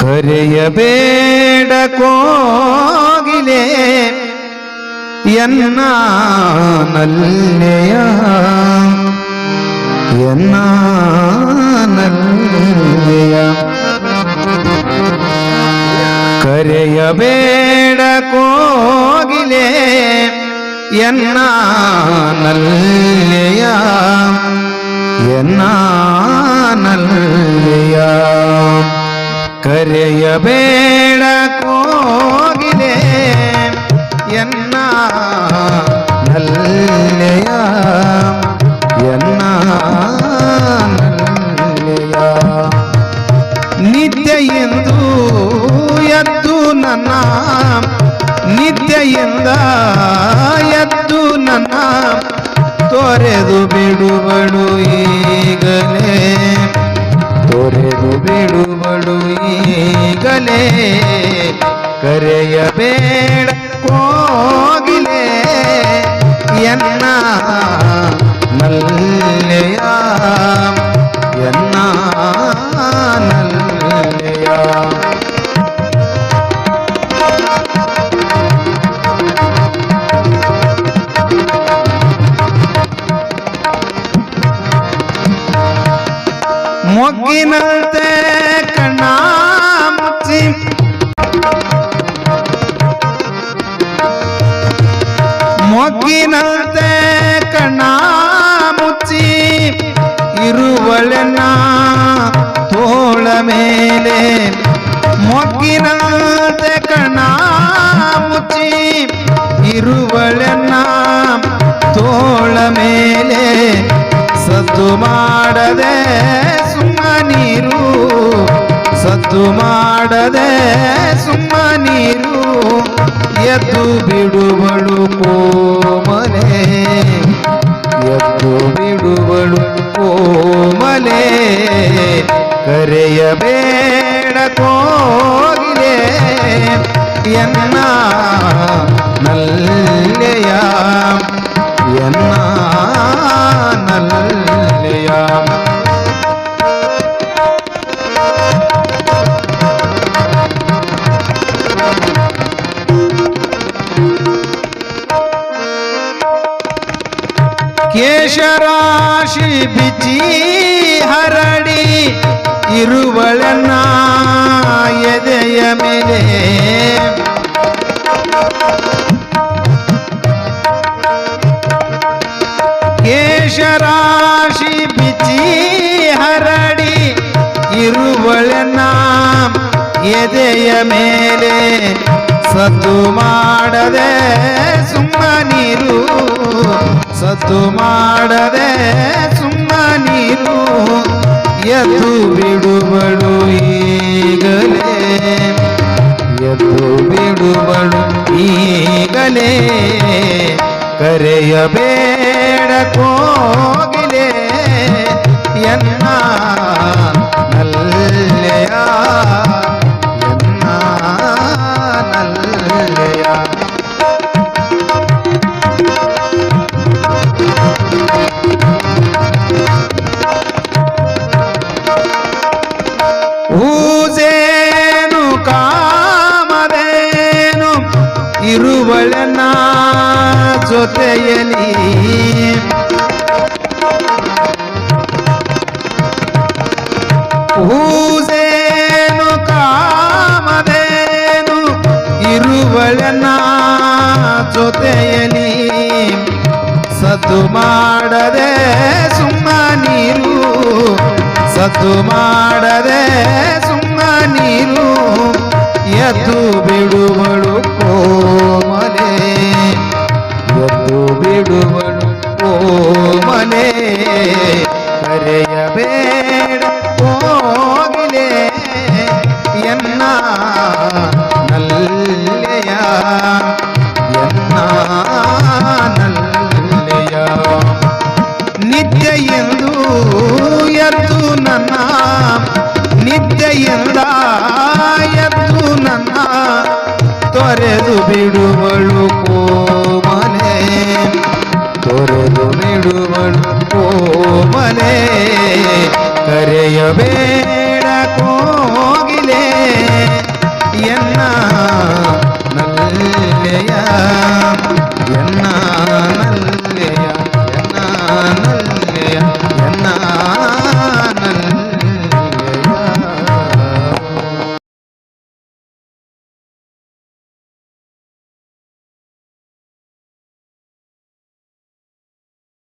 ಕರೆಯಬೇಡ ಕೋಗಿಲೆ ಎನ್ನ ನಲ್ಲೆಯ ಎನ್ನ ನಲ್ಲೆಯ ಕರೆಯಬೇಡ ಕೋಗಿಲೆ ಎನ್ನ ನಲ್ಲೆಯ ಎನ್ನ ನಲ್ಲೆಯ ಬಿಡುವಳು ಈಗಲೇ. ಕರೆಯಬೇಡ ಕೋಗಿಲೆ. ಎನ್ನ ನಲ್ಲೆಯ ಎನ್ನ ನಲ್ಲೆಯ. ಮೊಗ್ಗಿನಂತೆ ಇರುವಳೆನ್ನ ತೋಳ ಮೇಲೆ ಮೊಗ್ಗಿನಂತೆ ಕಣ ಮುಚ್ಚಿ ಇರುವಳೆನ್ನ ತೋಳ ಮೇಲೆ ಸದ್ದು ಮಾಡದೆ ಸುಮ್ಮನೀರು ಸದ್ದು ಮಾಡದೆ ಸುಮ್ಮನೀರು ಎದ್ದು ಬಿಡುವಳು ಕೋಮಲೆ. ಎದ್ದು ಬಿಡುವಳು ಕೋಮಲೆ ಕರೆಯಬೇಡ ಕೋಗಿಲೆ ಎನ್ನ ನಲ್ಲೆಯ ಕೇಶರಾಶಿ ಬಿಚಿ ಹರಡಿ ಇರುವಳನ್ನ ಎದೆಯ ಮೇಲೆ. ಕೇಶರಾಶಿ ಬಿಚಿ ಹರಡಿ ಇರುವಳನ್ನ ಎದೆಯ ಮೇಲೆ. ಸದ್ದು ಮಾಡದೆ ಸುಮ್ಮನೀರು. ಸದ್ದು ಮಾಡದೆ ಸುಮ್ಮನೀರು. ಎದ್ದು ಬಿಡುವಳು ಈಗಲೇ. ಎದ್ದು ಬಿಡುವಳು ಈಗಲೇ. ಕರೆಯಬೇಡ ಕೋಗಿಲೆ. ಎನ್ನ ಇರುವಳನ ಜೊತೆಯಲಿ. ಹೂಸೇನು ಕಾಮದೇನು ಇರುವಳನ ಜೊತೆಯಲಿ. ಸದ್ದು ಮಾಡದೆ ಸುಮ್ಮನೀರು ಸದ್ದು ಮಾಡದೆ ಸುಮ್ಮನೀರು ಎದ್ದು ಬಿಡುವಳು ಕೋಮಲೆ ಎದ್ದು ಬಿಡುವಳು ಕೋಮಲೆ ಕರೆಯಬೇಡ ಕೋಗಿಲೆ ಎನ್ನ ಬಿಡುವಳು ಕೋಮಲೆ ತೊರೆದು ಬಿಡುವಳು ಕೋಮಲೆ ಕರೆ ಬೇಡ ಕೋಗಿಲೆ ಎನ್ನ